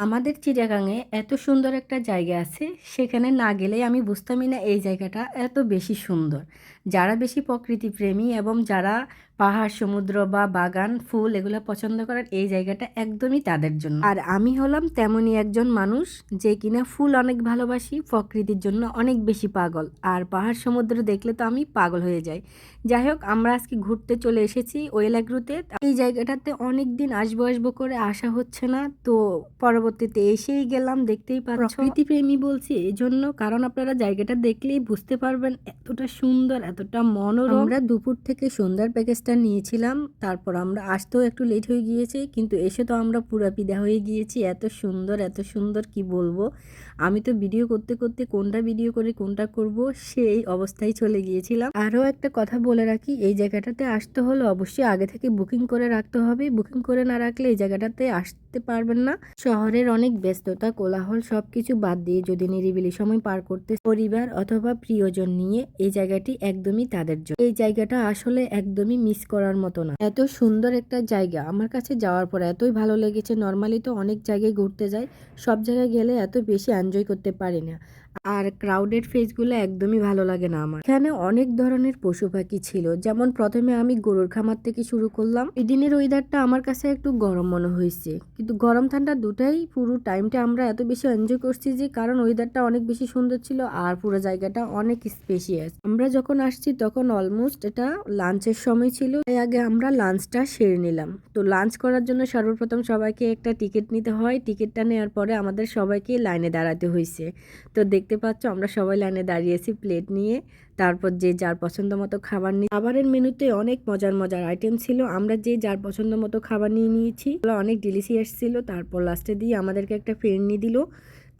আমাদের চিটাগাংয়ে এত সুন্দর একটা জায়গা আছে, সেখানে না গেলেই আমি বুঝতামই না এই জায়গাটা এত বেশি সুন্দর। যারা বেশি প্রকৃতি প্রেমী এবং যারা পাহাড়, সমুদ্র বা বাগান, ফুল এগুলো পছন্দ করেন, এই জায়গাটা একদমই তাদের জন্য। আর আমি হলাম তেমনই একজন মানুষ যে কিনা ফুল অনেক ভালোবাসি, প্রকৃতির জন্য অনেক বেশি পাগল। আর পাহাড়, সমুদ্র দেখলে তো আমি পাগল হয়ে যাই। যাই হোক, আমরা আজকে ঘুরতে চলে এসেছি ওয়েলাগ্রুতে। এই জায়গাটাতে অনেক দিন আসব আসব করে আসা হচ্ছে না। তো পরবর্তীতে এসেই গেলাম, দেখতেই পাচ্ছ। প্রকৃতি প্রেমী বলছি এই জন্য কারণ আপনারা জায়গাটা দেখলেই বুঝতে পারবেন এতটা সুন্দর এতটা মনোরম। আমরা দুপুর থেকে সন্ধ্যার প্যাকেজটা নিয়েছিলাম, তারপর আমরা আসতেও একটু লেট হয়ে গিয়েছে, কিন্তু এসে তো আমরা পুরা পিদা হয়ে গিয়েছি, এত সুন্দর এত সুন্দর কি বলব? আমি তো ভিডিও করতে করতে কোনটা ভিডিও করে কোনটা করব, সেই অবস্থায় চলে গিয়েছিলাম। আরও একটা কথা বলে রাখি, এই জায়গাটাতে আসতে হলে অবশ্যই আগে থেকে বুকিং করে রাখতে হবে। বুকিং করে না রাখলে এই জায়গাটাতে আসতে পারবেন না। শহরের অনেক ব্যস্ততা, কোলাহল সব কিছু বাদ দিয়ে যদি নিরিবিলি সময় পার করতে পরিবার অথবা প্রিয়জন নিয়ে এই জায়গাটি একদমই তাদের জন্য। এই জায়গাটা আসলে একদমই মিস করার মতো না। এত সুন্দর একটা জায়গা। আমার কাছে যাওয়ার পর এতই ভালো লেগেছে। নর্মালি তো অনেক জায়গায় ঘুরতে যায় সব জায়গায় গেলে এত বেশি এনজয় করতে পারি না। আর ক্রাউডেড ফেসগুলো একদমই ভালো লাগে না আমার। এখানে অনেক ধরনের পশু পাখি ছিল, যেমন প্রথমে আমি গরুর খামার থেকে শুরু করলাম। এই দিনের ওয়েদারটা আমার কাছে একটু গরম মনে হয়েছে। কিন্তু গরম ঠান্ডা দুটাই, পুরো টাইমটা আমরা এত বেশি এনজয় করছি যে, কারণ ওয়েদারটা অনেক বেশি সুন্দর ছিল আর পুরো জায়গাটা অনেক স্পেশিয়াস আমরা যখন আসছি তখন অলমোস্ট এটা লাঞ্চের সময় ছিল। তাই আগে আমরা লাঞ্চটা সেরে নিলাম। তো লাঞ্চ করার জন্য সর্বপ্রথম সবাইকে একটা টিকিট নিতে হয়। টিকিটটা নেওয়ার পরে আমাদের সবাইকে লাইনে দাঁড়াতে হয়েছে। তো দেখতে পাচ্ছ, আমরা সবাই লাইনে দাঁড়িয়েছি প্লেট নিয়ে। তারপর যে যার পছন্দ মতো খাবার নিয়ে খাবারের মেনুতে অনেক মজার মজার আইটেম ছিল। আমরা যে যার পছন্দ মতো খাবার নিয়ে নিয়েছি অনেক ডিলিশিয়াস ছিল। তারপর লাস্টে দিয়ে আমাদেরকে একটা ফেরনি দিল।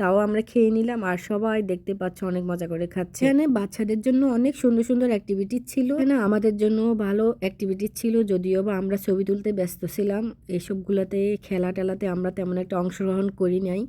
তাও আমরা খেয়ে নিলাম আর সবাই দেখতে পাচ্ছ অনেক মজা করে খাচ্ছে। এখানে বাচ্চাদের জন্য অনেক সুন্দর সুন্দর অ্যাক্টিভিটি ছিল। এখানে আমাদের জন্য ভালো অ্যাক্টিভিটি ছিল, যদিও বা আমরা ছবি তুলতে ব্যস্ত ছিলাম। এসবগুলোতে, খেলা টেলাতে আমরা তেমন একটা অংশগ্রহণ করি নাই।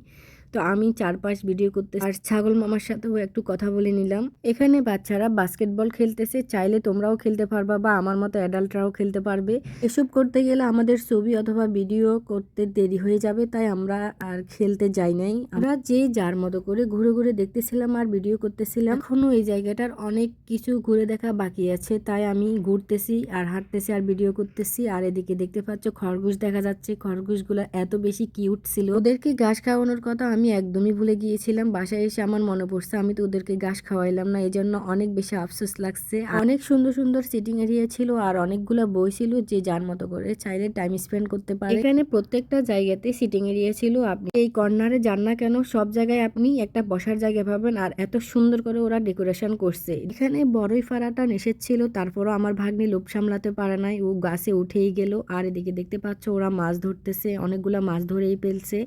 তো আমি চারপাশ ভিডিও করতে আর ছাগল মামার সাথেও একটু কথা বলে নিলাম। এখানে বাচ্চারা বাস্কেটবল খেলতেছে। চাইলে তোমরাও খেলতে পারবা বা আমার মতো অ্যাডাল্টরাও খেলতে পারবে। এসব করতে গেলে আমাদের ছবি অথবা ভিডিও করতে দেরি হয়ে যাবে, তাই আমরা আর খেলতে যাই নাই। আমরা যে যার মতো করে ঘুরে ঘুরে দেখতেছিলাম আর ভিডিও করতেছিলাম, এখনও এই জায়গাটার অনেক কিছু ঘুরে দেখা বাকি আছে, তাই আমি ঘুরতেছি আর হাঁটতেছি আর ভিডিও করতেছি। আর এদিকে দেখতে পাচ্ছ খরগোশ দেখা যাচ্ছে। খরগোশগুলো এত বেশি কিউট ছিল। ওদেরকে ঘাস খাওয়ানোর কথা আমি একদমই ভুলে গিয়েছিলাম, বাসায় এসে আমার মনে পড়ছে আমি তো ওদেরকে ঘাস খাওয়াইলাম না এই জন্য অনেক বেশি আফসোস লাগছে। অনেক সুন্দর সুন্দর সিটিং এরিয়া ছিল আর অনেকগুলো বই ছিল যে যার মতো করে চাইলে টাইম স্পেন্ড করতে পারে। এখানে প্রত্যেকটা জায়গাতে সিটিং এরিয়া ছিল, আপনি এই কর্নারে যান না কেন, সব জায়গায় আপনি একটা বসার জায়গা পাবেন আর এত সুন্দর করে ওরা ডেকোরেশন করছে। এখানে বড়ই ফাড়াটা নিষেধ ছিল, তারপরও আমার ভাগ্নি লোভ সামলাতে পারে নাই, ও গাছে উঠেই গেল, আর এদিকে দেখতে পাচ্ছ ওরা মাছ ধরতেছে, অনেকগুলা মাছ ধরেই ফেলছে,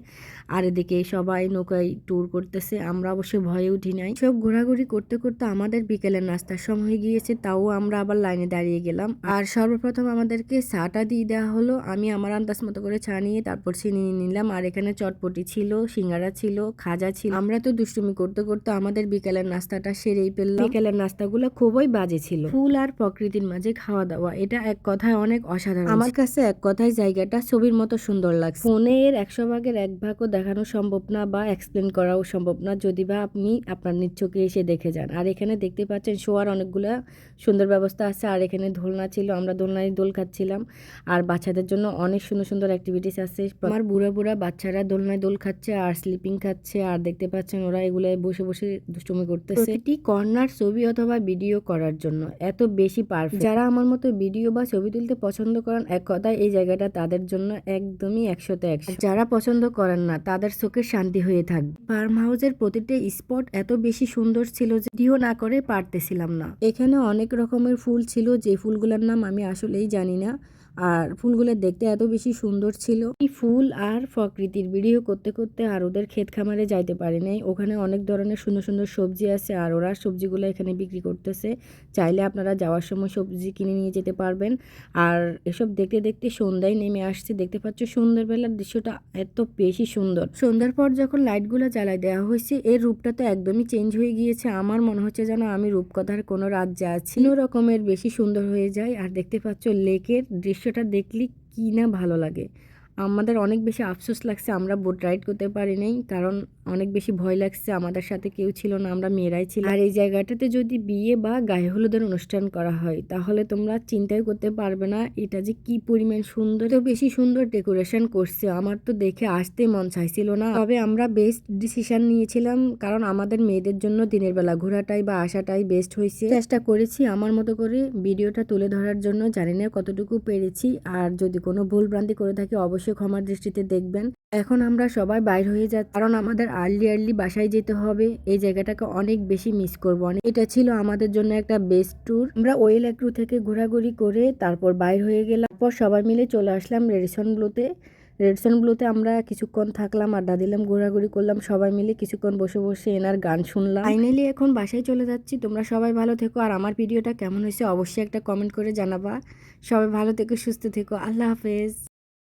আর এদিকে সবাই নৌকায় ট্যুর করতেছে, আমরা অবশ্য ভয়ে উঠি নাই। সব ঘোরাঘুরি করতে করতে আমাদের বিকেলের নাস্তার সময় হয়ে গিয়েছে, তাও আমরা আবার লাইনে দাঁড়িয়ে গেলাম। আর সর্বপ্রথম আমাদেরকে চাটা দিয়ে দেওয়া হলো, আমি আমার আন্দাজ মতো করে চা নিয়ে তারপর চিনি নিলাম, আর এখানে চটপটি ছিল, সিঙ্গারা ছিল, খাজা ছিল। আমরা তো দুষ্টুমি করতে করতে আমাদের বিকেলের নাস্তাটা সেরেই ফেললাম। বিকেলের নাস্তাগুলো খুবই বাজে ছিল। ফুল আর প্রকৃতির মাঝে খাওয়া দাওয়া, এটা এক কথায় অনেক অসাধারণ আমার কাছে এক কথায় জায়গাটা ছবির মতো সুন্দর লাগছে। ফোনের একশো ভাগের এক ভাগও দেখানো সম্ভব না বা এক্সপ্লেন করাও সম্ভব না যদি বা আপনি আপনার চোখে এসে দেখে যান। আর এখানে দেখতে পাচ্ছেন শোয়ার অনেকগুলো সুন্দর ব্যবস্থা আছে, আর এখানে দোলনা ছিল, আমরা দোলনায় দোল খাচ্ছিলাম। আর বাচ্চাদের জন্য অনেক সুন্দর সুন্দর অ্যাক্টিভিটিস আছে। আমার বুড়া বুড়া বাচ্চারা দোলনায় দোল খাচ্ছে, আর স্লিপিং খাচ্ছে, আর দেখতে পাচ্ছেন ওরা এগুলো বসে বসে দুষ্টুমি করতেছে। এটি কর্নার ছবি অথবা ভিডিও করার জন্য এত বেশি পারফেক্ট যারা আমার মতো ভিডিও বা ছবি তুলতে পছন্দ করেন, এক কথায় এই জায়গাটা তাদের জন্য একদমই একশোতে একশো। যারা পছন্দ করেন না, তাদের চোখের শান্তি হয়ে থাকবে ফার্ম হাউসের প্রতিটা স্পট এত বেশি সুন্দর ছিল যে দৃহ না করে পারতেছিলাম না। এখানে অনেক রকমের ফুল ছিল, যে ফুলগুলোর নাম আমি আসলেই জানি না। আর ফুলগুলো দেখতে এত বেশি সুন্দর ছিল। এই ফুল আর প্রকৃতির ভিডিও করতে করতে আর ওদের ক্ষেত খামারে যাইতে পারি নাই ওখানে অনেক ধরনের সুন্দর সুন্দর সবজি আছে আর ওরা সবজিগুলো এখানে বিক্রি করতেছে। চাইলে আপনারা যাওয়ার সময় সবজি কিনে নিয়ে যেতে পারবেন। আর এসব দেখতে দেখতে সন্ধ্যায় নেমে আসছে। দেখতে পাচ্ছ সন্ধ্যাবেলার দৃশ্যটা এত বেশি সুন্দর। সন্ধ্যার পর যখন লাইটগুলো জ্বালাই দেওয়া হয়েছে, এর রূপটা তো একদমই চেঞ্জ হয়ে গিয়েছে। আমার মনে হচ্ছে যেন আমি রূপকথার কোনো রাজ্যে আছি। কোনো রকমের বেশি সুন্দর হয়ে যায়। আর দেখতে পাচ্ছ লেকের দৃশ্য দৃশ্যটা দেখলে কি না ভালো লাগে? আমাদের অনেক বেশি আফসোস লাগছে, আমরা বোট রাইড করতে পারি নাই। কারণ অনেক বেশি ভয় লাগছে, আমাদের সাথে কেউ ছিল না, আমরা মেয়েরাই ছিল আর এই জায়গাটাতে যদি বিয়ে বা গায়ে হলুদের অনুষ্ঠান করা হয়, তাহলে তোমরা চিন্তাই করতে পারবে না, এটা যে কি পরিমাণ সুন্দর। তো বেশি সুন্দর ডেকোরেশন করছে, আমার তো দেখে আসতে মন চাইছিল না। তবে আমরা বেস্ট ডিসিশন নিয়েছিলাম, কারণ আমাদের মেয়েদের জন্য দিনের বেলা ঘোরাটাই বা আসাটাই বেস্ট হয়েছে। চেষ্টা করেছি আমার মতো করে ভিডিওটা তুলে ধরার জন্য, জানি না কতটুকু পেরেছি। আর যদি কোনো ভুল ভ্রান্তি করে থাকি, অবশ্যই ক্ষমার দৃষ্টিতে দেখবেন। এখন আমরা সবাই বাইর হয়ে যাচ্ছি। কারণ আমাদের আর্লি আর্লি বাসায় যেতে হবে। এই জায়গাটাকে অনেক বেশি মিস করব। এটা ছিল আমাদের জন্য একটা বেস্ট ট্যুর আমরা ওয়েল একটু থেকে ঘোরাঘুরি করে তারপর বাইর হয়ে গেলাম। তারপর সবাই মিলে চলে আসলাম রেডিসন ব্লুতে রেডসন ব্লুতে আমরা কিছুক্ষণ থাকলাম, আড্ডা দিলাম, ঘোরাঘুরি করলাম। সবাই মিলে কিছুক্ষণ বসে বসে এনার গান শুনলাম। ফাইনালি এখন বাসায় চলে যাচ্ছি। তোমরা সবাই ভালো থেকো। আর আমার ভিডিওটা কেমন হয়েছে অবশ্যই একটা কমেন্ট করে জানাবা। সবাই ভালো থেকো, সুস্থ থেকো। আল্লাহ হাফেজ।